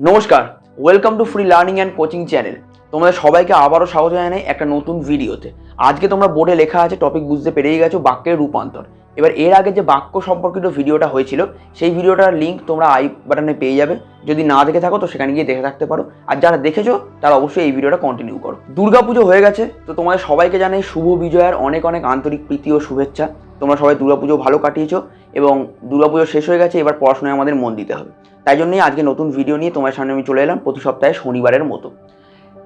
নমস্কার welcome to free learning and coaching channel তোমাদের সবাইকে আবারও স্বাগত জানাই একটা নতুন ভিডিওতে আজকে তোমরা বোর্ডে লেখা আছে টপিক বুঝতে পেরেই গেছো, বাক্যের রূপান্তর। এবার এর আগে যে বাক্য সম্পর্কিত ভিডিওটা হয়েছিল, সেই ভিডিওটার লিঙ্ক তোমরা আই বাটনে পেয়ে যাবে। যদি না দেখে থাকো, তো সেখানে গিয়ে দেখে থাকতে পারো। আর যারা দেখেছ, তারা অবশ্যই এই ভিডিওটা কন্টিনিউ করো। দুর্গাপুজো হয়ে গেছে, তো তোমাদের সবাইকে জানাই শুভ বিজয়ার অনেক অনেক আন্তরিক প্রীতি ও শুভেচ্ছা। তোমরা সবাই দুর্গাপুজো ভালো কাটিয়েছো এবং দুর্গাপুজো শেষ হয়ে গেছে, এবার পড়াশোনায় আমাদের মন দিতে হবে। তাই জন্যই আজকে নতুন ভিডিও নিয়ে তোমার সামনে আমি চলে এলাম প্রতি সপ্তাহে শনিবারের মতো।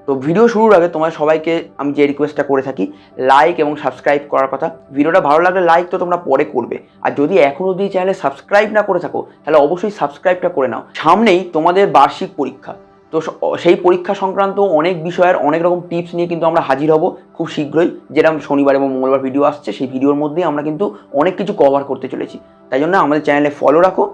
তো ভিডিও শুরুর আগে তোমার সবাইকে আমি যে রিকোয়েস্টটা করে থাকি লাইক এবং সাবস্ক্রাইব করার কথা। ভিডিওটা ভালো লাগলে লাইক তো তোমরা পরে করবে। আর যদি এখনও অবধি চ্যানেলে সাবস্ক্রাইব না করে থাকো, তাহলে অবশ্যই সাবস্ক্রাইবটা করে নাও। সামনেই তোমাদের বার্ষিক পরীক্ষা। তো সেই পরীক্ষা সংক্রান্ত অনেক বিষয়ের অনেক রকম টিপস নিয়ে কিন্তু আমরা হাজির হব খুব শীঘ্রই। যেরকম শনিবার এবং মঙ্গলবার ভিডিও আসছে, সেই ভিডিওর মধ্যেই আমরা কিন্তু অনেক কিছু কভার করতে চলেছি। তাই জন্য আমাদের চ্যানেলে ফলো রাখো।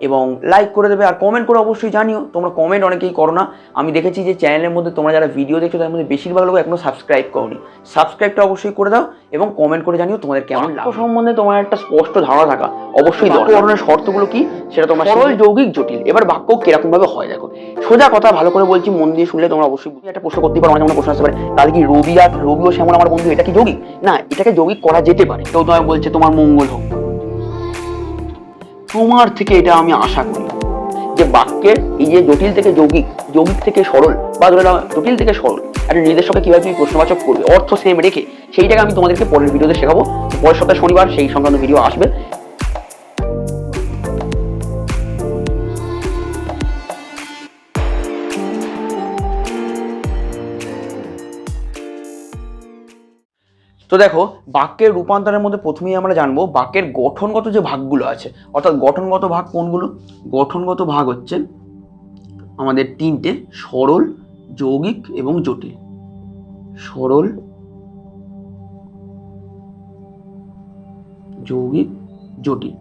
এবং লাইক করে দেবে আর কমেন্ট করে অবশ্যই জানিও। তোমরা কমেন্ট অনেকেই করো না। আমি দেখেছি যে চ্যানেলের মধ্যে তোমরা যারা ভিডিও দেখছ তার মধ্যে বেশিরভাগ লোক এখনও সাবস্ক্রাইব করনি। সাবস্ক্রাইবটা অবশ্যই করে দাও এবং কমেন্ট করে জানিও তোমাদের কেমন লাগল। সম্বন্ধে তোমার একটা স্পষ্ট ধারণা থাকা। অবশ্যই ধরনের শর্তগুলো কি সেটা তোমার সরল যৌগিক জটিল। এবার বাক্য কীরকম ভাবে হয় দেখো। সোজা কথা ভালো করে বলছি মন দিয়ে শুনলে তোমরা অবশ্যই বুঝে একটা প্রশ্ন করতে পারো আমার যেমন প্রশ্ন আসতে পারে। তাহলে কি রবি আর রবি ও শ্যামল আমার বন্ধু? এটা কি যৌগিক? না এটাকে যৌগিক করা যেতে পারে। কেউ তোমায় বলছে তোমার মঙ্গল হোক। তোমার থেকে এটা আমি আশা করি। যে বাক্যের এই যে জটিল থেকে যৌগিক যৌগিক থেকে সরল, বা ধরে জটিল থেকে সরল, একটা নির্দেশকে কীভাবে তুমি প্রশ্নবাচক করবে, অর্থ সেম রেখে, সেইটাকে আমি তোমাদেরকে পরের ভিডিওতে শেখাবো। পরের সপ্তাহে শনিবার সেই সংক্রান্ত ভিডিও আসবে। তো দেখো, বাক্যের রূপান্তরের মধ্যে প্রথমেই আমরা জানব বাক্যের গঠনগত যে ভাগগুলো আছে। অর্থাৎ গঠনগত ভাগ কোনগুলো? গঠনগত ভাগ হচ্ছে আমাদের তিনটে, সরল, যৌগিক এবং জটিল। সরল, যৌগিক, জটিল।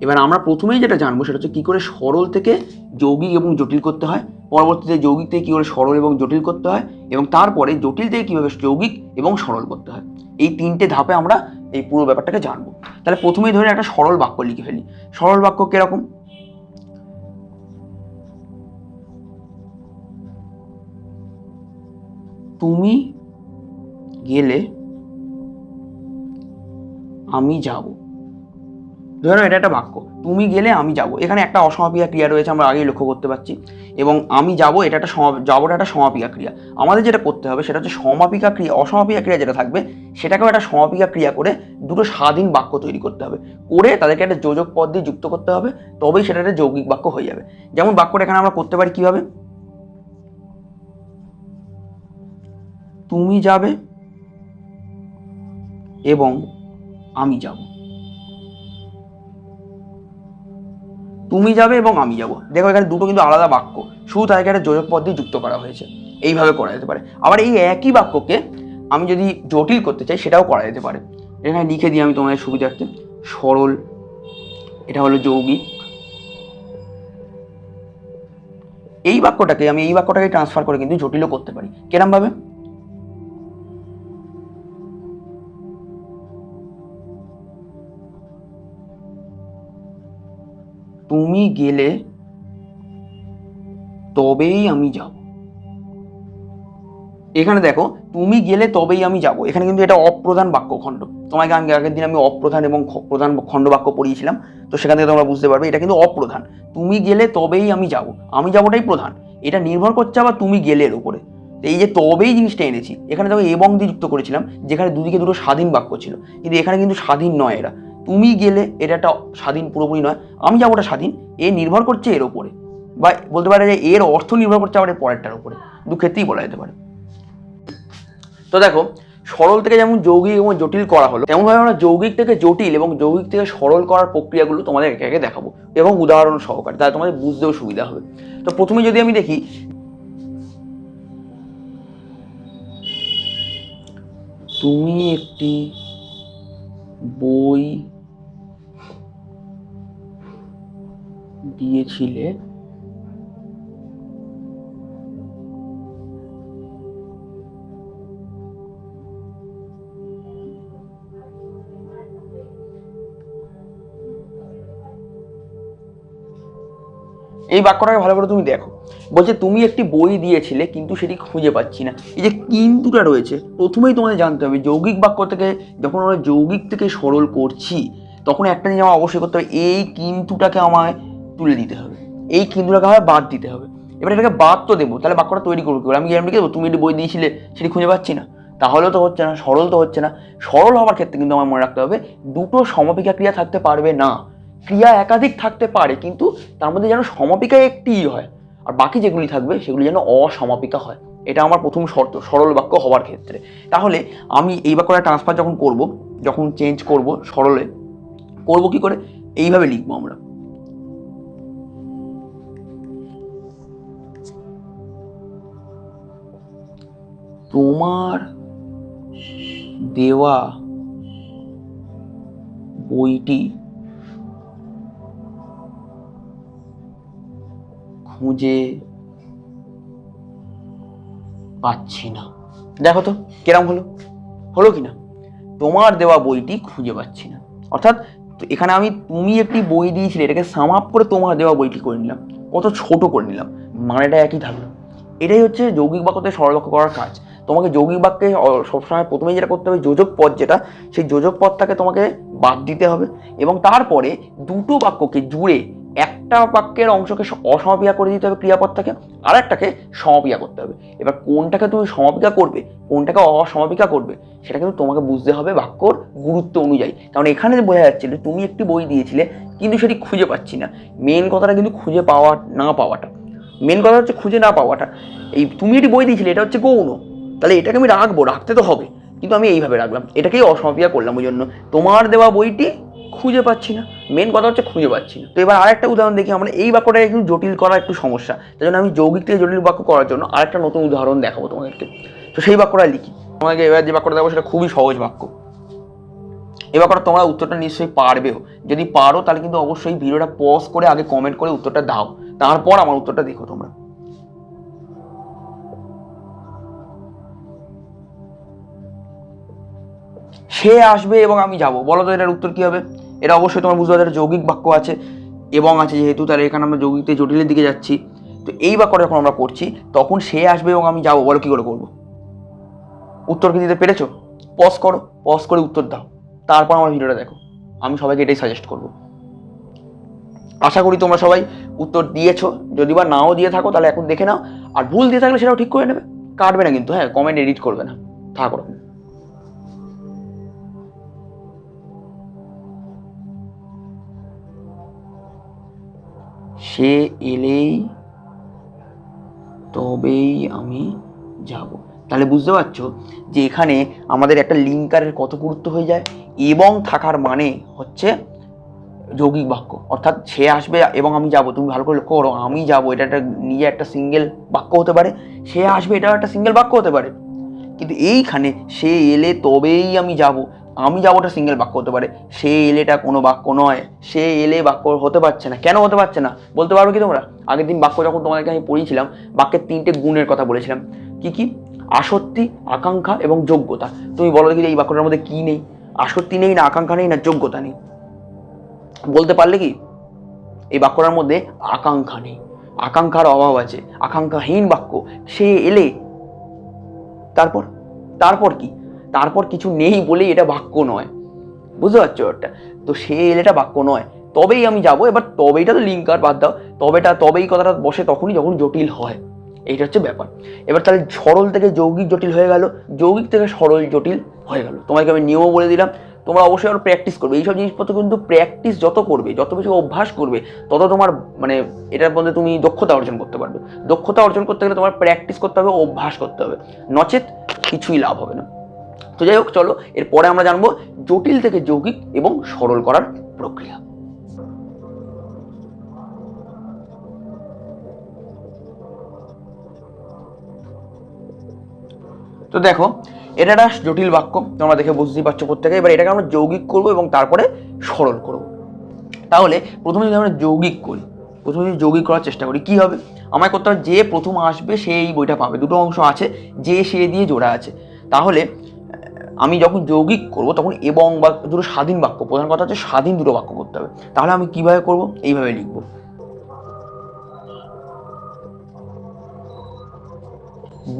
এবার আমরা প্রথমেই যেটা জানব সেটা হচ্ছে কী করে সরল থেকে যৌগিক এবং জটিল করতে হয়, পরবর্তীতে যৌগিক থেকে কী করে সরল এবং জটিল করতে হয়, এবং তারপরে জটিল থেকে কীভাবে যৌগিক এবং সরল করতে হয়। এই তিনটে ধাপে আমরা এই পুরো ব্যাপারটাকে জানব। তাহলে প্রথমেই ধরে একটা সরল বাক্য লিখে ফেলি। সরল বাক্য কীরকম? তুমি গেলে আমি যাব। ধরো এটা একটা বাক্য। তুমি গেলে আমি যাব। এখানে একটা অসমাপিকা ক্রিয়া রয়েছে, আমরা আগেই লক্ষ্য করতে পারছি। এবং আমি যাব, এটা একটা যাবোটা একটা সমাপিকা ক্রিয়া। আমাদের যেটা করতে হবে, সেটা হচ্ছে সমাপিকা ক্রিয়া, অসমাপিকা ক্রিয়া যেটা থাকবে, সেটাকেও একটা সমাপিকা ক্রিয়া করে দুটো স্বাধীন বাক্য তৈরি করতে হবে। করে তাদেরকে একটা যোজক পদ দিয়ে যুক্ত করতে হবে, তবেই সেটা একটা যৌগিক বাক্য হয়ে যাবে। যেমন বাক্যটা এখানে আমরা করতে পারি কীভাবে? তুমি যাবে এবং আমি যাব। তুমি যাবে এবং আমি যাব। দেখো, এখানে দুটো কিন্তু আলাদা বাক্য। শুধু তাদেরকে একটা যোজক পদ দিয়ে যুক্ত করা হয়েছে। এইভাবে করা যেতে পারে। আবার এই একই বাক্যকে আমি যদি জটিল করতে চাই, সেটাও করা যেতে পারে। এখানে লিখে দিই আমি তোমাদের সুবিধার্থে। সরল, এটা হলো যৌগিক। এই বাক্যটাকে আমি, এই বাক্যটাকে ট্রান্সফার করে কিন্তু জটিলও করতে পারি। কেরম তুমি গেলে তবেই আমি যাব। এখানে দেখো, তুমি গেলে তবেই আমি যাব। এখানে কিন্তু এটা অপ্রধান বাক্যখণ্ড। তোমাকে আমি আগের দিন আমি অপ্রধান এবং প্রধান খণ্ড বাক্য পড়িয়েছিলাম, তো সেখান থেকে তোমরা বুঝতে পারবে, এটা কিন্তু অপ্রধান। তুমি গেলে তবেই আমি যাব। আমি যাবোটাই প্রধান। এটা নির্ভর করছে আবার তুমি গেলে এর উপরে। এই যে তবেই জিনিসটা এনেছি, এখানে দেখো এবং দিয়ে যুক্ত করেছিলাম, যেখানে দুদিকে দুটো স্বাধীন বাক্য ছিল। কিন্তু এখানে কিন্তু স্বাধীন নয় এরা। তুমি গেলে এটা একটা স্বাধীন, পুরোপুরি নয়। আমি যাব যাবোটা স্বাধীন। এ নির্ভর করছে এর ওপরে। বা বলতে পারে যে এর অর্থ নির্ভর করছে আবার পরেরটার উপরে দু ক্ষেত্রেই বলা যেতে পারে। তো দেখো, সরল থেকে যেমন যৌগিক এবং জটিল করা হলো, তেমনভাবে আমরা যৌগিক থেকে জটিল এবং যৌগিক থেকে সরল করার প্রক্রিয়াগুলো তোমাদের একে একে দেখাবো এবং উদাহরণ সহকারে, তাহলে তোমাদের বুঝতেও সুবিধা হবে। তো প্রথমে যদি আমি দেখি, তুমি একটি বই দিয়েছিলে? এই বাক্যটাকে ভালো করে তুমি দেখো। বলছে, তুমি একটি বই দিয়েছিলে, কিন্তু সেটি খুঁজে পাচ্ছি না। এই যে কিন্তুটা রয়েছে, প্রথমেই তোমাদের জানতে হবে, যৌগিক বাক্য থেকে যখন আমরা যৌগিক থেকে সরল করছি, তখন একটা জিনিস আমার অবশ্যই করতে হবে, এই কিন্তুটাকে আমায় তুলে দিতে হবে। এই কিন্তুটাকে আমায় বাদ দিতে হবে। এবার এটাকে বাদ তো দেবো, তাহলে বাক্যটা তৈরি করব? আমি গ্যারান্টি দেবো, তুমি একটি বই দিয়েছিলে, সেটি খুঁজে পাচ্ছি না। তাহলেও তো হচ্ছে না, সরল তো হচ্ছে না। সরল হওয়ার ক্ষেত্রে কিন্তু আমার মনে রাখতে হবে, দুটো সমাপিকা ক্রিয়া থাকতে পারবে না। ক্রিয়া একাধিক থাকতে পারে, কিন্তু তার মধ্যে যেন সমাপিকা একটিই হয়, আর বাকি যেগুলি থাকবে, সেগুলি যেন অসমাপিকা হয়। এটা আমার প্রথম শর্ত, সরল বাক্য হওয়ার ক্ষেত্রে। তাহলে আমি এই বাক্যটা ট্রান্সফার যখন করব, যখন চেঞ্জ করব সরলে, করব কি করে? এইভাবে লিখব আমরা। তোমার দেওয়া বইটি খুঁজে পাচ্ছি না। দেখো তো, কেরাম হলো? হলো কি না? তোমার দেওয়া বইটি খুঁজে পাচ্ছি না। অর্থাৎ এখানে আমি তুমি একটি বই দিয়েছিলে, এটাকে সাম আপ করে তোমার দেওয়া বইটি করে নিলাম, কত ছোট করে নিলাম, মানেটা একই থাকল। এটাই হচ্ছে যৌগিক বাক্যতে সরলক্ষ করার কাজ। তোমাকে যৌগিক বাক্যে সবসময় প্রথমে যেটা করতে হবে, যোজক পদ যেটা, সেই যোজক পদটাকে তোমাকে বাদ দিতে হবে এবং তারপরে দুটো বাক্যকে জুড়ে একটা বাক্যের অংশকে অসমাপিকা করে দিতে হবে ক্রিয়াপদটাকে আর একটাকে সমাপিকা করতে হবে। এবার কোনটাকে তুমি সমাপিকা করবে, কোনটাকে অসমাপিকা করবে, সেটা কিন্তু তোমাকে বুঝতে হবে বাক্যর গুরুত্ব অনুযায়ী। কারণ এখানে বোঝা যাচ্ছে যে তুমি একটি বই দিয়েছিলে, কিন্তু সেটি খুঁজে পাচ্ছি না। মেন কথাটা কিন্তু খুঁজে পাওয়া, না পাওয়াটা। মেন কথা হচ্ছে খুঁজে না পাওয়াটা। এই তুমি এটি বই দিয়েছিলে, এটা হচ্ছে গৌণ। তাহলে এটাকে আমি রাখব, রাখতে তো হবে। কিন্তু আমি এইভাবে রাখলাম, এটাকেই অসমাপিকা করলাম ওই জন্য। তোমার দেওয়া বইটি খুঁজে পাচ্ছি না। মেন কথা হচ্ছে খুঁজে পাচ্ছি না। তো এবার আরেকটা উদাহরণ দেখি, আমরা এই বাক্যটা একটু জটিল করা একটু সমস্যা। তাই জন্য আমি যৌগিক থেকে জটিল বাক্য করার জন্য আরেকটা নতুন উদাহরণ দেখাবো তোমাদেরকে। তো সেই বাক্যটা লিখি। তোমাকে এবার যে বাক্যটা দেখাবো, সেটা খুবই সহজ বাক্য। এই বাক্যটা তোমরা উত্তরটা নিশ্চয়ই পারবেও। যদি পারো, তাহলে কিন্তু অবশ্যই ভিডিওটা পজ করে আগে কমেন্ট করে উত্তরটা দাও। তারপর আমার উত্তরটা দেখো তোমরা। সে আসবে এবং আমি যাব। বলো তো এটার উত্তর কি হবে? এটা অবশ্যই তোমার বুঝতে হবে যৌগিক বাক্য আছে, এবং আছে যেহেতু, তাহলে এখানে আমরা যৌগিকতে জটিলের দিকে যাচ্ছি। তো এই বাক্যটা যখন আমরা করছি তখন সে আসবে এবং আমি যাব। বলো কি করে করব? উত্তর কি দিতে পেরেছ? পজ করো পজ করে উত্তর দাও। তারপর আমার ভিডিওটা দেখো। আমি সবাইকে এটাই সাজেস্ট করব। আশা করি তোমরা সবাই উত্তর দিয়েছ। যদি বা নাও দিয়ে থাকো, তাহলে এখন দেখে নাও। আর ভুল দিয়ে থাকলে সেটাও ঠিক করে নেবে। কাটবে না কিন্তু হ্যাঁ কমেন্ট এডিট করবে না। থাকো। সে এলেই তবেই আমি যাব। তাহলে বুঝতে পারছ যে এখানে আমাদের একটা লিঙ্কারের কত গুরুত্ব হয়ে যায় এবং থাকার মানে হচ্ছে যৌগিক বাক্য। অর্থাৎ সে আসবে এবং আমি যাব, তুমি ভালো করে লক্ষ্য করো, আমি যাব, এটা একটা নিজে একটা সিঙ্গেল বাক্য হতে পারে, সে আসবে, এটাও একটা সিঙ্গেল বাক্য হতে পারে। কিন্তু এইখানে সে এলে তবেই আমি যাব আমি যাবোটা সিঙ্গেল বাক্য হতে পারে। সে এলেটা কোনো বাক্য নয়। সে এলে বাক্য হতে পারছে না। কেন হতে পারছে না? বলতে পারবে কি তোমরা? আগের দিন বাক্য যখন তোমাদেরকে আমি পড়িয়েছিলাম, বাক্যের তিনটে গুণের কথা বলেছিলাম। কি কি? আসক্তি, আকাঙ্ক্ষা এবং যোগ্যতা। তুমি বলো দেখি এই বাক্যটার মধ্যে কী নেই? আসক্তি নেই না, আকাঙ্ক্ষা নেই না যোগ্যতা নেই? বলতে পারলে কি? এই বাক্যটার মধ্যে আকাঙ্ক্ষা নেই। আকাঙ্ক্ষার অভাব আছে। আকাঙ্ক্ষাহীন বাক্য। সে এলে, তারপর? তারপর কি? তারপর কিছু নেই বলেই এটা বাক্য নয়। বুঝতে পারছ একটা তো সে এলে এটা বাক্য নয়। তবেই আমি যাব। এবার তবেইটা তো লিঙ্ক আর বাদ দাও। তবেটা তবেই কথাটা বসে তখনই যখন জটিল হয়। এইটা হচ্ছে ব্যাপার। এবার তাহলে সরল থেকে যৌগিক জটিল হয়ে গেল। যৌগিক থেকে সরল জটিল হয়ে গেল। তোমাকে আমি নিয়মও বলে দিলাম। তোমরা অবশ্যই আরও প্র্যাকটিস করবে। এইসব জিনিসপত্র কিন্তু প্র্যাকটিস যত করবে, যত বেশি অভ্যাস করবে, তত তোমার মানে এটার মধ্যে তুমি দক্ষতা অর্জন করতে পারবে। দক্ষতা অর্জন করতে গেলে তোমার প্র্যাকটিস করতে হবে, অভ্যাস করতে হবে। নচেত কিছুই লাভ হবে না। তো যাই হোক, চলো, এরপরে আমরা জানব জটিল থেকে যৌগিক এবং সরল করার প্রক্রিয়া। তো দেখো, এটা একটা জটিল বাক্য, তোমরা দেখে বুঝতেই পারছ প্রত্যেকে। এবার এটাকে আমরা যৌগিক করব এবং তারপরে সরল করব। তাহলে প্রথমে যদি আমরা যৌগিক করি, প্রথমে যদি যৌগিক করার চেষ্টা করি, কি হবে? আমায় করতে হবে যে প্রথম আসবে সে এই বইটা পাবে। দুটো অংশ আছে, যে সে দিয়ে জোড়া আছে। তাহলে আমি যখন যৌগিক করব, তখন এবং বা দুটো স্বাধীন বাক্য, প্রধান কথা হচ্ছে স্বাধীন দুটো বাক্য করতে হবে। তাহলে আমি কীভাবে করব? এইভাবে লিখব।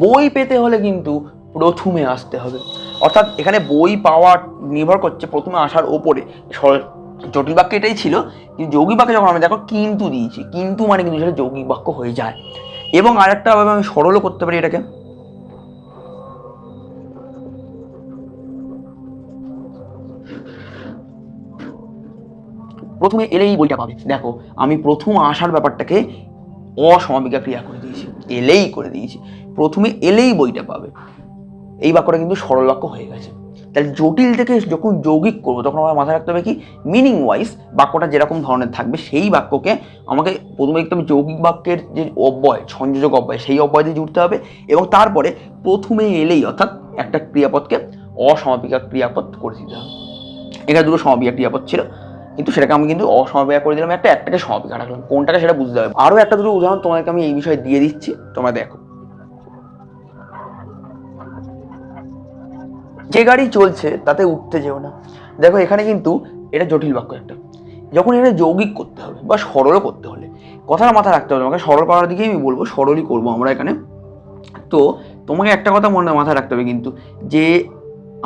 বই পেতে হলে কিন্তু প্রথমে আসতে হবে। অর্থাৎ এখানে বই পাওয়া নির্ভর করছে প্রথমে আসার ওপরে। জটিল বাক্য এটাই ছিল, কিন্তু যৌগিক বাক্যে যখন আমি দেখো কিন্তু দিয়েছি, কিন্তু মানে কিন্তু সেটা যৌগিক বাক্য হয়ে যায়। এবং আরেকটাভাবে আমি সরলও করতে পারি এটাকে। প্রথমে এলেই বইটা পাবে। দেখো, আমি প্রথম আসার ব্যাপারটাকে অসমাপিকা ক্রিয়া করে দিয়েছি। এলেই করে দিয়েছি। প্রথমে এলেই বইটা পাবে। এই বাক্যটা কিন্তু সরল বাক্য হয়ে গেছে। তাহলে জটিল থেকে যখন যৌগিক করব, তখন আমার মাথায় রাখতে হবে কি? মিনিং ওয়াইজ বাক্যটা যেরকম ধরনের থাকবে, সেই বাক্যকে আমাকে প্রথমে একদম যৌগিক বাক্যের যে অব্যয়, সংযোজক অব্যয়, সেই অব্যয় দিয়ে জুড়তে হবে এবং তারপরে প্রথমে এলেই অর্থাৎ একটা ক্রিয়াপদকে অসমাপিকা ক্রিয়াপদ করে দিতে হবে। এখানে দুটো সমাপিকা ক্রিয়াপদ ছিল। কিন্তু সেটাকে আমি কিন্তু অসমাপিকা করে দিলাম, একটা একটাকে সমাপিকা রাখলাম। কোনটাকে সেটা বুঝতে হবে। আরও একটা দুটো উদাহরণ তোমাকে আমি এই বিষয়ে দিয়ে দিচ্ছি, তোমরা দেখো। যে গাড়ি চলছে, তাতে উঠতে যেও না। দেখো, এখানে কিন্তু এটা জটিল বাক্য একটা। যখন এটা যৌগিক করতে হবে বা সরলও করতে হলে, কথাটা মাথা রাখতে হবে তোমাকে। সরল করার দিকেই আমি বলব, সরলই করব আমরা এখানে। তো তোমাকে একটা কথা মনে মাথায় রাখতে হবে কিন্তু, যে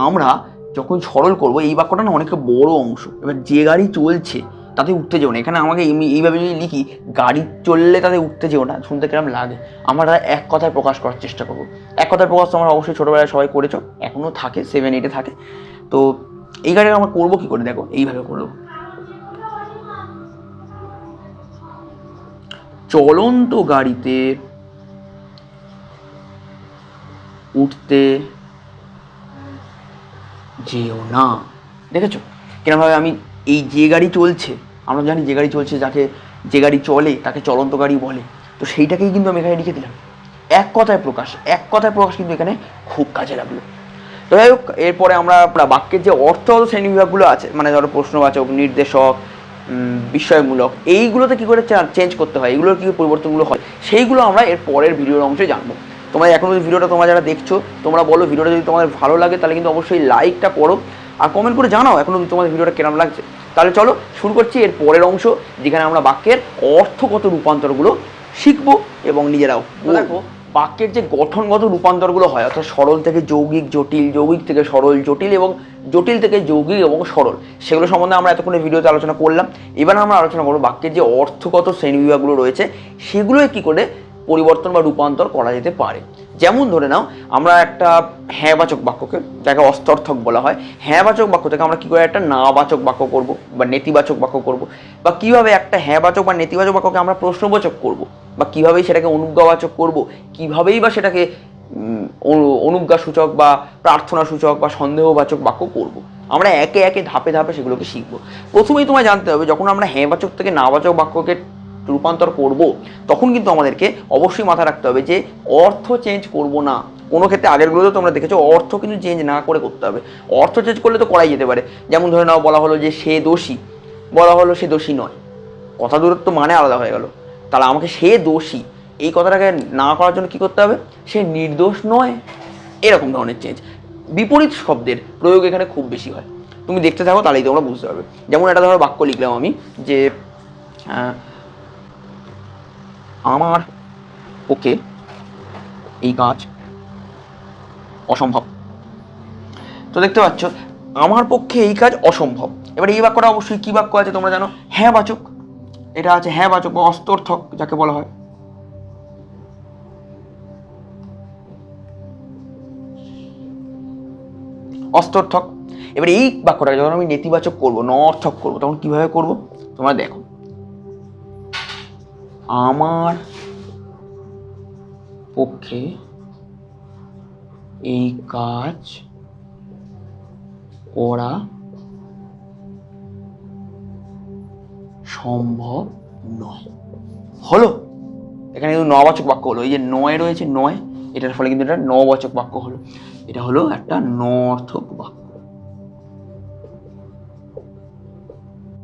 আমরা যখন সরল করব, এই বাক্যটা না অনেকটা বড় অংশ। এবার যে গাড়ি চলছে, তাতে উঠতে যেও না। এখানে আমাকে এইভাবে যদি লিখি, গাড়ি চললে তাতে উঠতে যেও না, শুনতে কিরম লাগে। আমরা এক কথায় প্রকাশ করার চেষ্টা করব। এক কথায় প্রকাশ তো আমরা অবশ্যই ছোটোবেলায় সবাই করেছ এখনও থাকে সেভেন এইটে থাকে। তো এই গাড়ি আমরা করব কী করে? দেখো, এইভাবে করব। চলন্ত গাড়িতে উঠতে যেও না। দেখেছ? কিরমভাবে আমি এই যে গাড়ি চলছে, আমরা জানি যে গাড়ি চলছে যাকে, যে গাড়ি চলে তাকে চলন্ত গাড়ি বলে, তো সেইটাকেই কিন্তু আমি এখানে লিখে দিলাম। এক কথায় প্রকাশ, এক কথায় প্রকাশ কিন্তু এখানে খুব কাজে লাগল। তো যাই হোক, এরপরে আমরা আমরা বাক্যের যে অর্থগত শ্রেণি বিভাগগুলো আছে মানে ধরো প্রশ্নবাচক, নির্দেশক বিষয়মূলক, এইগুলোতে কী করে চেঞ্জ করতে হয় এগুলোর কী পরিবর্তনগুলো হয়, সেইগুলো আমরা এর পরের ভিডিওর অংশে জানব। তোমরা এখনও ভিডিওটা তোমরা যারা দেখছ, তোমরা বলো ভিডিওটা যদি তোমাদের ভালো লাগে, তাহলে কিন্তু অবশ্যই লাইকটা করো আর কমেন্ট করে জানাও এখনও তোমাদের ভিডিওটা কেরাম লাগছে। তাহলে চলো শুরু করছি এর পরের অংশ, যেখানে আমরা বাক্যের অর্থগত রূপান্তরগুলো শিখব এবং নিজেরাও। দেখো, বাক্যের যে গঠনগত রূপান্তরগুলো হয়, অর্থাৎ সরল থেকে যৌগিক, জটিল, যৌগিক থেকে সরল, জটিল এবং জটিল থেকে যৌগিক এবং সরল, সেগুলো সম্বন্ধে আমরা এতক্ষণে ভিডিওতে আলোচনা করলাম। এবার আমরা আলোচনা করব বাক্যের যে অর্থগত শ্রেণীবিভাগগুলো রয়েছে সেগুলোই কী করে পরিবর্তন বা রূপান্তর করা যেতে পারে। যেমন ধরে নাও, আমরা একটা হ্যাঁবাচক বাক্যকে, যাকে অস্তর্থক বলা হয়, হ্যাঁবাচক বাক্য থেকে আমরা কী করে একটা নাবাচক বাক্য করব বা নেতিবাচক বাক্য করব বা কীভাবে একটা হ্যাঁবাচক বা নেতিবাচক বাক্যকে আমরা প্রশ্নবাচক করব বা কিভাবেই সেটাকে অনুজ্ঞাবাচক করব, কিভাবেই বা সেটাকে অনুজ্ঞা সূচক বা প্রার্থনা সূচক বা সন্দেহবাচক বাক্য করব। আমরা একে একে ধাপে ধাপে সেগুলোকে শিখব। প্রথমেই তোমায় জানতে হবে, যখন আমরা হ্যাঁবাচক থেকে নাবাচক বাক্যকে রূপান্তর করব, তখন কিন্তু আমাদেরকে অবশ্যই মাথায় রাখতে হবে যে অর্থ চেঞ্জ করব না। কোনো ক্ষেত্রে আগেরগুলোতে তোমরা দেখেছ, অর্থ কিন্তু চেঞ্জ না করে করতে হবে। অর্থ চেঞ্জ করলে তো করাই যেতে পারে। যেমন ধরে নাও, বলা হলো যে সে দোষী। বলা হলো সে দোষী নয়। কথা দূরত্ব মানে আলাদা হয়ে গেল। তাহলে আমাকে সে দোষী, এই কথাটাকে না করার জন্য কি করতে হবে? সে নির্দোষ নয়। এরকম ধরনের চেঞ্জ বিপরীত শব্দের প্রয়োগ এখানে খুব বেশি হয়। তুমি দেখতে থাকো, তাহলেই তোমরা বুঝতে পারবে। যেমন একটা ধরো বাক্য লিখলাম আমি যে আমার ওকে এই কাজ অসম্ভব। তো দেখতে পাচ্ছ, আমার পক্ষে এই কাজ অসম্ভব। এবার এই বাক্যটা অবশ্যই কি বাক্য আছে তোমরা জানো? হ্যাঁ বাচক। এটা আছে হ্যাঁ বাচক বা অস্তর্থক, যাকে বলা হয়। অস্তর্থক। এবার এই বাক্যটা যখন আমি নেতিবাচক করব ন অর্থক করব, তখন কীভাবে করব? তোমরা দেখো। আমার পক্ষে এই কাজ করা সম্ভব নয়। হলো? এখানে কিন্তু নবাচক বাক্য হলো। এই যে নয় রয়েছে, নয়, এটার ফলে কিন্তু এটা নবাচক বাক্য হলো। এটা হলো একটা নর্থক বাক্য।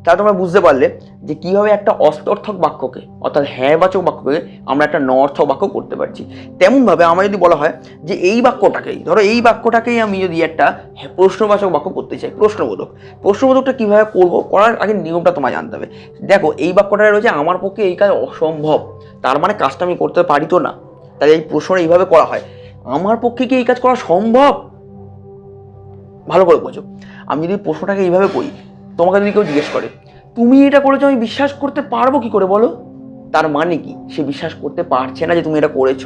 তা তোমরা বুঝতে পারলে যে কীভাবে একটা অস্তর্থক বাক্যকে, অর্থাৎ হ্যাঁবাচক বাক্যকে আমরা একটা নর্থক বাক্য করতে পারছি। তেমনভাবে আমার যদি বলা হয় যে এই বাক্যটাকেই, ধরো এই বাক্যটাকেই আমি যদি একটা হ্যাঁ- প্রশ্নবাচক বাক্য করতে চাই, প্রশ্নবোধক। প্রশ্নবোধকটা কীভাবে করব, করার আগে নিয়মটা তোমায় জানতে হবে। দেখো, এই বাক্যটা রয়েছে, আমার পক্ষে এই কাজ অসম্ভব। তার মানে কাজটা আমি করতে পারি তো না। তাই এই প্রশ্ন এইভাবে করা হয়, আমার পক্ষে কি এই কাজ করা সম্ভব? ভালো করে বোঝো। আমি যদি প্রশ্নটাকে এইভাবে করি, তোমাকে যদি কেউ জিজ্ঞেস করে তুমি এটা করেছ, আমি বিশ্বাস করতে পারব কি করে বলো? তার মানে কি? সে বিশ্বাস করতে পারছে না যে তুমি এটা করেছ।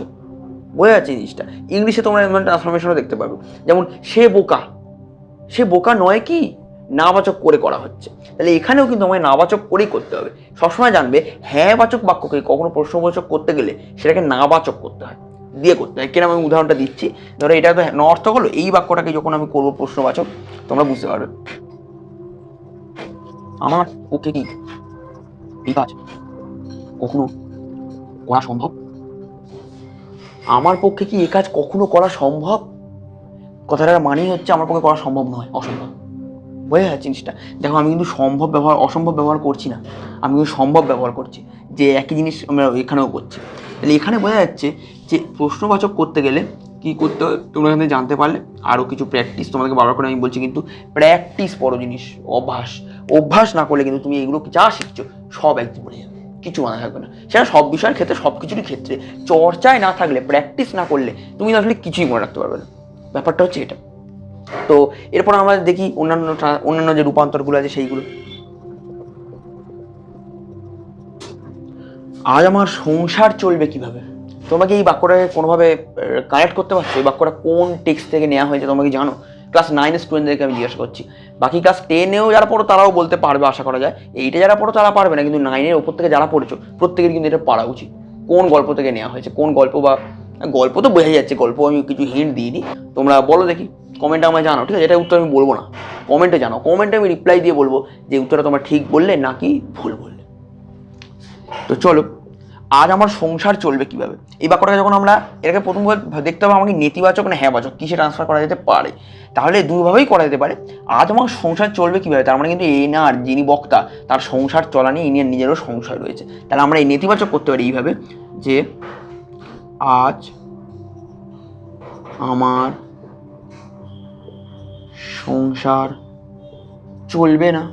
বোঝা যাচ্ছে জিনিসটা? ইংলিশে তোমরা এমন ট্রান্সফরমেশনও দেখতে পারবে যেমন, সে বোকা। সে বোকা নয় কি? নাবাচক করে করা হচ্ছে। তাহলে এখানেও কিন্তু আমায় নাবাচক করেই করতে হবে। সবসময় জানবে হ্যাঁ বাচক বাক্যকে কখনো প্রশ্নবাচক করতে গেলে সেটাকে নাবাচক করতে হয়। দিয়ে করতে হয়। কেন আমি উদাহরণটা দিচ্ছি। ধরো এটা তো ন অর্থ হলো এই বাক্যটাকে যখন আমি করব প্রশ্নবাচক, তোমরা বুঝতে পারবে। আমার পক্ষে কি এই কাজ কখনো করা সম্ভব? আমার পক্ষে কি এ কাজ কখনো করা সম্ভব? কথাটার মানেই হচ্ছে আমার পক্ষে করা সম্ভব নয়, অসম্ভব। বোঝা যাচ্ছে জিনিসটা? দেখো, আমি কিন্তু সম্ভব ব্যবহার, অসম্ভব ব্যবহার করছি না। আমি কিন্তু সম্ভব ব্যবহার করছি, যে একই জিনিস আমরা এখানেও করছি। তাহলে এখানে বোঝা যাচ্ছে যে প্রশ্নবাচক করতে গেলে কি করতে হয়? তোমরা এখানে জানতে পারলে। আরও কিছু প্র্যাকটিস তোমাদেরকে বারবার করে আমি বলছি, কিন্তু প্র্যাকটিস বড় জিনিস, অভ্যাস। অভ্যাস না করলে কিন্তু তুমি এগুলো যা শিখছো সব একদিন বলে যাবে। কিছু মানা থাকবে না। সেটা সব বিষয়ের ক্ষেত্রে, সব কিছুরই ক্ষেত্রে। চর্চায় না থাকলে প্র্যাকটিস না করলে তুমি আসলে কিছুই মনে রাখতে পারবে না। ব্যাপারটা হচ্ছে এটা। তো এরপর আমরা দেখি অন্যান্য অন্যান্য যে রূপান্তরগুলো আছে সেইগুলো। আজ আমার সংসার চলবে কীভাবে? তোমাকে এই বাক্যটাকে কোনোভাবে কানেক্ট করতে পারছ? এই বাক্যটা কোন টেক্সট থেকে নেওয়া হয়েছে তোমাকে জানো? ক্লাস নাইনের স্টুডেন্টদেরকে আমি জিজ্ঞাসা করছি। বাকি ক্লাস টেনেও যারা পড়ো তারাও বলতে পারবে আশা করা যায়। এইটা যারা পড়ো তারা পারবে না, কিন্তু নাইনের ওপর থেকে যারা পড়েছো, প্রত্যেকের কিন্তু এটা পারা উচিত। কোন গল্প থেকে নেওয়া হয়েছে, কোন গল্প বা গল্প তো বোঝাই যাচ্ছে, গল্প আমি কিছু হিন্ট দিয়ে দিই তোমরা বলো দেখি কমেন্টে আমায় জানাও, ঠিক আছে? এটা উত্তর আমি বলব না। কমেন্টে জানাও। কমেন্টে আমি রিপ্লাই দিয়ে বলব যে উত্তরটা তোমরা ঠিক বললে নাকি ভুল বললে। তো চলো আজ আমার সংসার চলবে কীভাবে? এই বাক্যটাকে যখন আমরা এটাকে প্রথম দেখতে হবে আমাকে নেতিবাচক না হ্যাঁবাচক, কিসে ট্রান্সফার করা যেতে পারে? তাহলে দুইভাবেই করা যেতে পারে। আজ আমার সংসার চলবে কীভাবে? তার মানে কিন্তু আর যিনি বক্তা, তার সংসার চলা নিয়ে ইনি নিজেরও সংশয় রয়েছে। তাহলে আমরা এই নেতিবাচক করতে পারি এইভাবে যে আজ আমার সংসার চলবে না।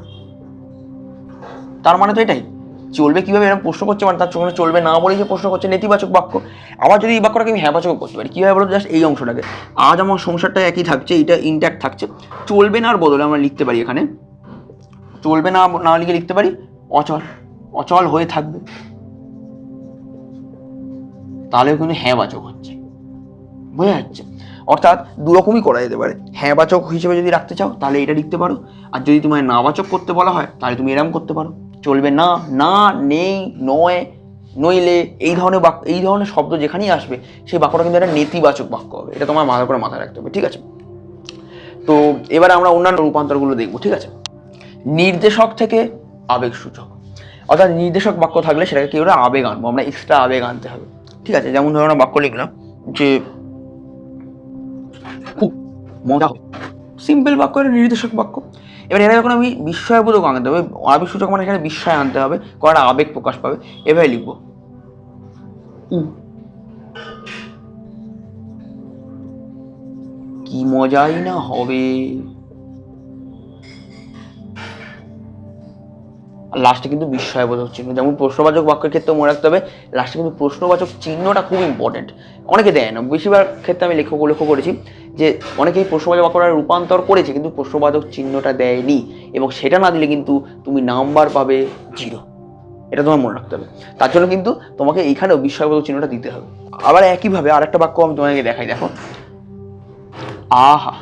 তার মানে তো এটাই। চলবে কীভাবে? এরকম প্রশ্ন করছে মানে তার সঙ্গে চলবে না বলেই যে প্রশ্ন করছে, নেতিবাচক বাক্য। আবার যদি এই বাক্যটাকে আমি হ্যাঁবাচক করতে পারি কীভাবে বলতো জাস্ট এই অংশটাকে। আজ আমার সংসারটা একই থাকছে এটা ইনট্যাক্ট থাকছে। চলবে না আর বদলে আমরা লিখতে পারি এখানে। চলবে না না লিখে লিখতে পারি, অচল। অচল হয়ে থাকবে। তাহলেও কিন্তু হ্যাঁবাচক হচ্ছে। বোঝা যাচ্ছে? অর্থাৎ দুরকমই করা যেতে পারে। হ্যাঁবাচক হিসেবে যদি রাখতে চাও, তাহলে এটা লিখতে পারো। আর যদি তোমায় নাবাচক করতে বলা হয়, তাহলে তুমি এরম করতে পারো। চলবে না না, নেই, নয়, নইলে এই ধরনের বাক্য এই ধরনের শব্দ যেখানেই আসবে, সেই বাক্যটা কিন্তু একটা নেতিবাচক বাক্য হবে। এটা তোমার মাথা করে মাথায় রাখতে হবে, ঠিক আছে? তো এবারে আমরা অন্যান্য রূপান্তরগুলো দেখব, ঠিক আছে? নির্দেশক থেকে আবেগ সূচক অর্থাৎ নির্দেশক বাক্য থাকলে সেটাকে কি আবেগ আনব আমরা এক্সট্রা আবেগ আনতে হবে, ঠিক আছে? যেমন ধরো বাক্য লিখলাম যে, খুব মজা সিম্পল বাক্য নির্দেশক বাক্য। এবার এটা যখন আমি বিস্ময়বোধক আনতে হবে আবেগ সূচক মানে এখানে বিস্ময় আনতে হবে কটা আবেগ প্রকাশ পাবে, এভাবে লিখব। কি মজাই না হবে। লাস্টে কিন্তু বিস্ময়বোধক চিহ্ন। যেমন প্রশ্নবাচক বাক্যের ক্ষেত্রে মনে রাখতে হবে লাস্টে কিন্তু প্রশ্নবাচক চিহ্নটা খুব ইম্পর্টেন্ট অনেকে দেয় না, বেশিরভাগ ক্ষেত্রে আমি লেখক লক্ষ্য করেছি যে অনেকেই প্রশ্নবাচক বাক্যটা রূপান্তর করেছে কিন্তু প্রশ্নবাচক চিহ্নটা দেয়নি এবং সেটা না দিলে কিন্তু তুমি নাম্বার পাবে জিরো এটা তোমার মনে রাখতে হবে। তার জন্য কিন্তু তোমাকে এইখানেও বিস্ময়বোধক চিহ্নটা দিতে হবে। আবার একইভাবে আরেকটা বাক্য আমি তোমাকে দেখাই, দেখো। আহা।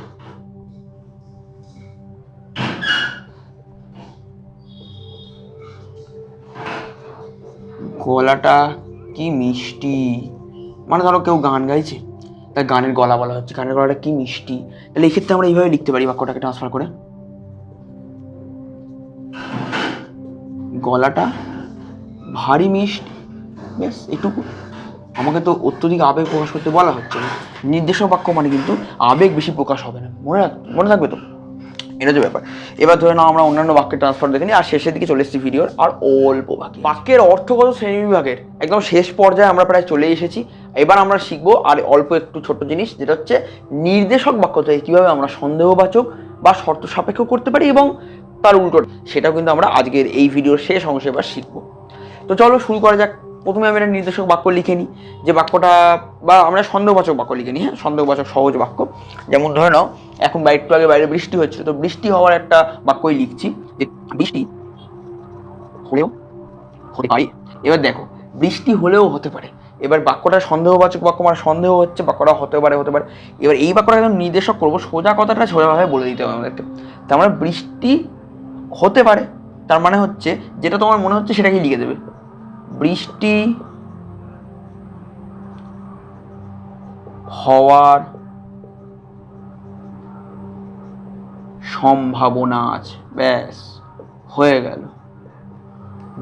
গলাটা কি মিষ্টি। মানে ধরো কেউ গান গাইছে, তার গানের গলা বলা হচ্ছে, গানের গলাটা কি মিষ্টি। তাহলে এক্ষেত্রে আমরা এইভাবে লিখতে পারি বাক্যটাকে ট্রান্সফার করে। গলাটা ভারী মিষ্টি। বেশ এটুকু। আমাকে তো অত্যধিক আবেগ প্রকাশ করতে বলা হচ্ছে না। নির্দেশক বাক্য মানে কিন্তু আবেগ বেশি প্রকাশ হবে না। মনে রাখ, মনে থাকবে তো? এটা হচ্ছে ব্যাপার। এবার ধরে নাও আমরা অন্যান্য বাক্যের ট্রান্সফার দেখে নিই, আর শেষের দিকে চলে এসেছি ভিডিওর আর অল্প বাকি বাক্যের অর্থগত শ্রেণি বিভাগের একদম শেষ পর্যায়ে আমরা প্রায় চলে এসেছি। এবার আমরা শিখব আর অল্প একটু ছোট্ট জিনিস, যেটা হচ্ছে নির্দেশক বাক্য থেকে কীভাবে আমরা সন্দেহবাচক বা শর্ত সাপেক্ষ করতে পারি এবং তার উল্টো, সেটাও কিন্তু আমরা আজকের এই ভিডিওর শেষ অংশে এবার শিখব। তো চলো শুরু করা যাক। প্রথমে আমি একটা নির্দেশক বাক্য লিখে নিই। যে বাক্যটা বা আমরা সন্দেহবাচক বাক্য লিখে নিই হ্যাঁ? সন্দেহবাচক সহজ বাক্য। যেমন ধরে নাও, এখন বা একটু আগে বাইরে বৃষ্টি হচ্ছিল তো বৃষ্টি হওয়ার একটা বাক্যই লিখছি। যে বৃষ্টি হলেও হতে পারে। এবার দেখো, বৃষ্টি হলেও হতে পারে। এবার বাক্যটা সন্দেহবাচক বাক্য মানে সন্দেহ হচ্ছে, বাক্যটা হতে পারে হতে পারে। এবার এই বাক্যটা একদম নির্দেশক করব, সোজা কথাটা সোজাভাবে বলে দিতে হবে আমাদেরকে। তার মানে বৃষ্টি হতে পারে, তার মানে হচ্ছে, যেটা তোমার মনে হচ্ছে সেটাকেই লিখে দেবে। বৃষ্টি হওয়ার সম্ভাবনা আছে। ব্যাস, হয়ে গেল।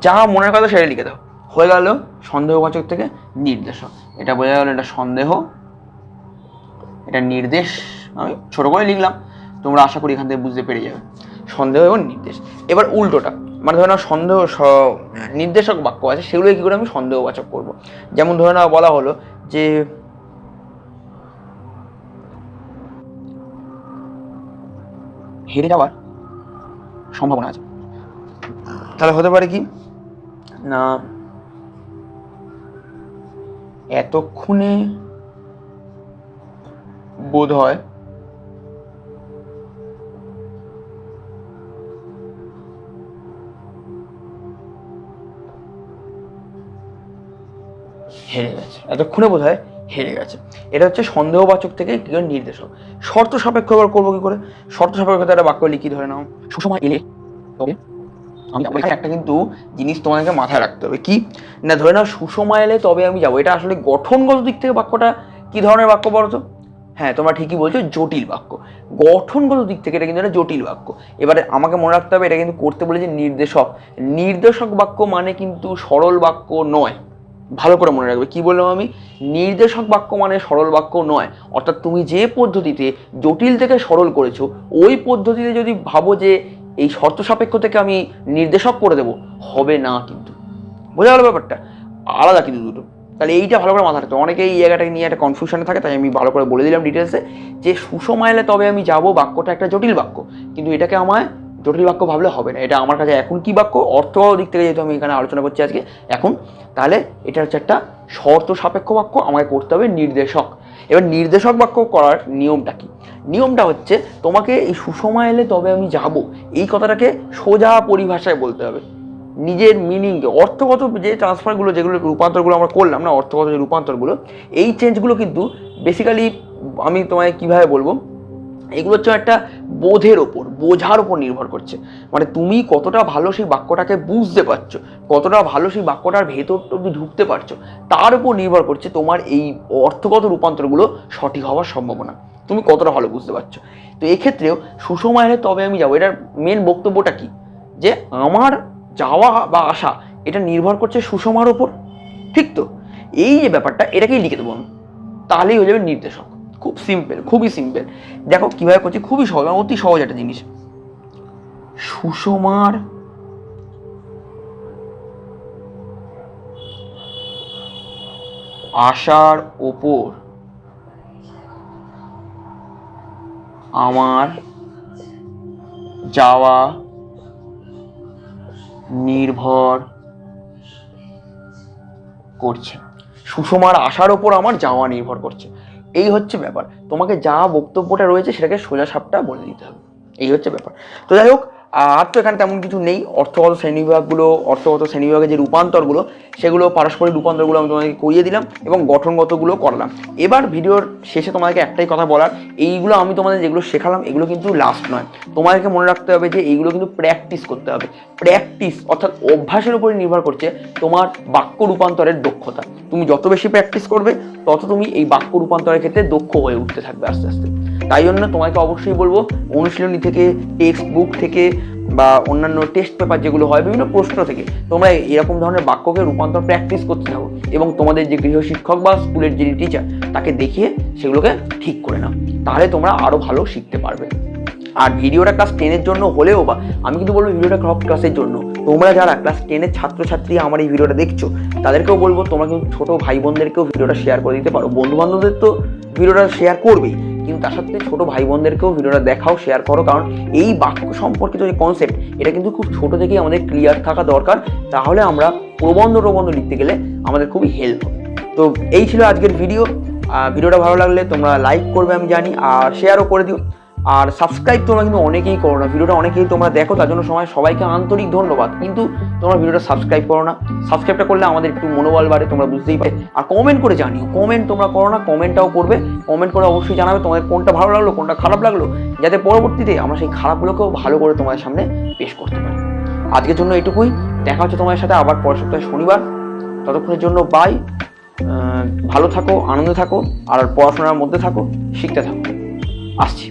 যা মনের কথা সেটা লিখে দাও। হয়ে গেল সন্দেহবাচক থেকে নির্দেশক এটা বোঝা গেল এটা সন্দেহ। এটা নির্দেশ। আমি ছোট করে লিখলাম। তোমরা আশা করি এখান থেকে বুঝতে পেরে যাবে। সন্দেহ এবং নির্দেশ। এবার উল্টোটা। মানে ধরে নাও সন্দেহ স- নির্দেশক বাক্য আছে সেগুলো কী করে আমি সন্দেহবাচক করব? যেমন ধরে নাও বলা হলো যে হেরে যাওয়ার সম্ভাবনা আছে। তাহলে হতে পারে কি? না এতক্ষণে বোধ হয় হেরে গেছে। এতক্ষণে বোধ হয় হেরে গেছে। এটা হচ্ছে সন্দেহবাচক থেকে কি করে নির্দেশক। শর্ত সাপেক্ষ এবার করব কি করে? শর্ত সাপেক্ষতা একটা বাক্য লিখি ধরে নাও। সুষমা এলে তবে একটা কিন্তু জিনিস তোমাদেরকে মাথায় রাখতে হবে। কি? না, ধরে নাও সুষমা এলে তবে আমি যাব। এটা আসলে গঠনগত দিক থেকে বাক্যটা কি ধরনের বাক্য বলো তো? হ্যাঁ তোমরা ঠিকই বলছো, জটিল বাক্য। গঠনগত দিক থেকে এটা কিন্তু একটা জটিল বাক্য। এবারে আমাকে মনে রাখতে হবে, এটা কিন্তু করতে বলেছে নির্দেশক। নির্দেশক বাক্য মানে কিন্তু সরল বাক্য নয়। ভালো করে মনে রাখবে। কি বললাম আমি? নির্দেশক বাক্য মানে সরল বাক্য নয়। অর্থাৎ তুমি যে পদ্ধতিতে জটিল থেকে সরল করেছ, ওই পদ্ধতিতে যদি ভাবো যে এই শর্ত সাপেক্ষ থেকে আমি নির্দেশক করে দেবো, হবে না কিন্তু। বোঝা গেল ব্যাপারটা? আলাদা কিন্তু দুটো। তাহলে এইটা ভালো করে মাথা রাখতে। অনেকে এই জায়গাটাকে নিয়ে একটা কনফিউশনে থাকে, তাই আমি ভালো করে বলে দিলাম ডিটেলসে যে সুষমা এলে তবে আমি যাব বাক্যটা একটা জটিল বাক্য। কিন্তু এটাকে আমায় জটিল বাক্য ভাবলে হবে না। এটা আমার কাছে এখন কি বাক্য? অর্থ দিক থেকে যেহেতু আমি এখানে আলোচনা করছি আজকে, এখন তাহলে এটা হচ্ছে একটা শর্ত সাপেক্ষ বাক্য, আমাকে করতে হবে নির্দেশক। এবার নির্দেশক বাক্য করার নিয়মটা কি? নিয়মটা হচ্ছে তোমাকে এই সুষমা এলে তবে আমি যাব। এই কথাটাকে সোজা পরিভাষায় বলতে হবে। নিজের মিনিংকে অর্থগত যে ট্রান্সফারগুলো যেগুলো রূপান্তরগুলো আমরা করলাম না, অর্থগত যে রূপান্তরগুলো, এই চেঞ্জগুলো কিন্তু বেসিক্যালি আমি তোমায় কীভাবে বলব? এগুলো হচ্ছে একটা বোধের ওপর, বোঝার ওপর নির্ভর করছে। মানে তুমি কতটা ভালো সেই বাক্যটাকে বুঝতে পারছ, কতটা ভালো সেই বাক্যটার ভেতর অব্দি ঢুকতে পারছ, তার উপর নির্ভর করছে তোমার এই অর্থগত রূপান্তরগুলো সঠিক হওয়ার সম্ভাবনা। তুমি কতটা ভালো বুঝতে পারছ। তো এক্ষেত্রেও সুষমা এলে তবে আমি যাব। এটার মেন বক্তব্যটা কি? যে আমার যাওয়া বা আসা, এটা নির্ভর করছে সুষমার ওপর। ঠিক তো? এই যে ব্যাপারটা, এটাকেই লিখে দেবো আমি। তাহলেই হয়ে যাবে নির্দেশক। খুব সিম্পল খুবই সিম্পল দেখো কীভাবে করছি? খুবই সহজ মানে অতি সহজ একটা জিনিস। সুষমার আশার ওপর আমার যাওয়া নির্ভর করছে। সুষমার আশার ওপর আমার যাওয়া নির্ভর করছে। এই হচ্ছে ব্যাপার। তোমাকে যা বক্তব্যটা রয়েছে সেটাকে সোজা সাপটা বলে দিতে হবে। এই হচ্ছে ব্যাপার। তো যাই হোক আর তো এখানে তেমন কিছু নেই। অর্থগত শ্রেণীবিভাগগুলো, অর্থগত শ্রেণীবিভাগের যে রূপান্তরগুলো, সেগুলো পারস্পরিক রূপান্তরগুলো আমি তোমাকে করিয়ে দিলাম এবং গঠনগতগুলো করলাম। এবার ভিডিওর শেষে তোমাদেরকে একটাই কথা বলার, এইগুলো আমি তোমাদের যেগুলো শেখালাম, এগুলো কিন্তু লাস্ট নয়। তোমাদেরকে মনে রাখতে হবে যে এইগুলো কিন্তু প্র্যাকটিস করতে হবে। প্র্যাকটিস অর্থাৎ অভ্যাসের উপরে নির্ভর করছে তোমার বাক্য রূপান্তরের দক্ষতা। তুমি যত বেশি প্র্যাকটিস করবে তত তুমি এই বাক্য রূপান্তরের ক্ষেত্রে দক্ষ হয়ে উঠতে থাকবে আস্তে আস্তে। তাই জন্য তোমাকে অবশ্যই বলব, অনুশীলনী থেকে টেক্সট বুক থেকে বা অন্যান্য টেস্ট পেপার যেগুলো হয়, বিভিন্ন প্রশ্ন থেকে তোমরা এরকম ধরনের বাক্যকে রূপান্তর প্র্যাকটিস করতে থাকো এবং তোমাদের যে গৃহশিক্ষক বা স্কুলের যিনি টিচার তাকে দেখিয়ে সেগুলোকে ঠিক করে নাও। তাহলে তোমরা আরও ভালো শিখতে পারবে। আর ভিডিওটা ক্লাস টেনের জন্য হলেও বা, আমি কিন্তু বলব ভিডিওটা ক্রপ ক্লাসের জন্য। তোমরা যারা ক্লাস টেনের ছাত্রছাত্রী আমার এই ভিডিওটা দেখছ, তাদেরকেও বলব তোমরা কিন্তু ছোটো ভাই বোনদেরকেও ভিডিওটা শেয়ার করে দিতে পারো। বন্ধু বান্ধবদের তো ভিডিওটা শেয়ার করবেই, কিন্তু তার সাথে ছোটো ভাই বোনদেরকেও ভিডিওটা দেখাও শেয়ার করো। কারণ এই বাক্য সম্পর্কিত যে কনসেপ্ট এটা কিন্তু খুব ছোটো থেকেই আমাদের ক্লিয়ার থাকা দরকার। তাহলে আমরা প্রবন্ধ প্রবন্ধ লিখতে গেলে আমাদের খুবই হেল্প হবে। তো এই ছিল আজকের ভিডিও ভিডিওটা ভালো লাগলে তোমরা লাইক করবে, আমি জানি। আর শেয়ারও করে দিও। আর সাবস্ক্রাইব তোমরা কিন্তু অনেকেই করো না। ভিডিওটা অনেকেই তোমরা দেখো, তার জন্য সময় সবাইকে আন্তরিক ধন্যবাদ। কিন্তু তোমরা ভিডিওটা সাবস্ক্রাইব করো না। সাবস্ক্রাইবটা করলে আমাদের একটু মনোবল বাড়ে, তোমরা বুঝতেই পারে আর কমেন্ট করে জানিও। কমেন্ট তোমরা করো না কমেন্টটাও করবে। কমেন্ট করে অবশ্যই জানাবে তোমাদের কোনটা ভালো লাগল, কোনটা খারাপ লাগল। যাতে পরবর্তীতে আমরা সেই খারাপগুলোকেও ভালো করে তোমাদের সামনে পেশ করতে পারি। আজকের জন্য এটুকুই দেখা হচ্ছে তোমাদের সাথে আবার পরের সপ্তাহে শনিবার। ততক্ষণের জন্য বাই ভালো থাকো, আনন্দে থাকো, আর পড়াশোনার মধ্যে থাকো, শিখতে থাকো। আসছি।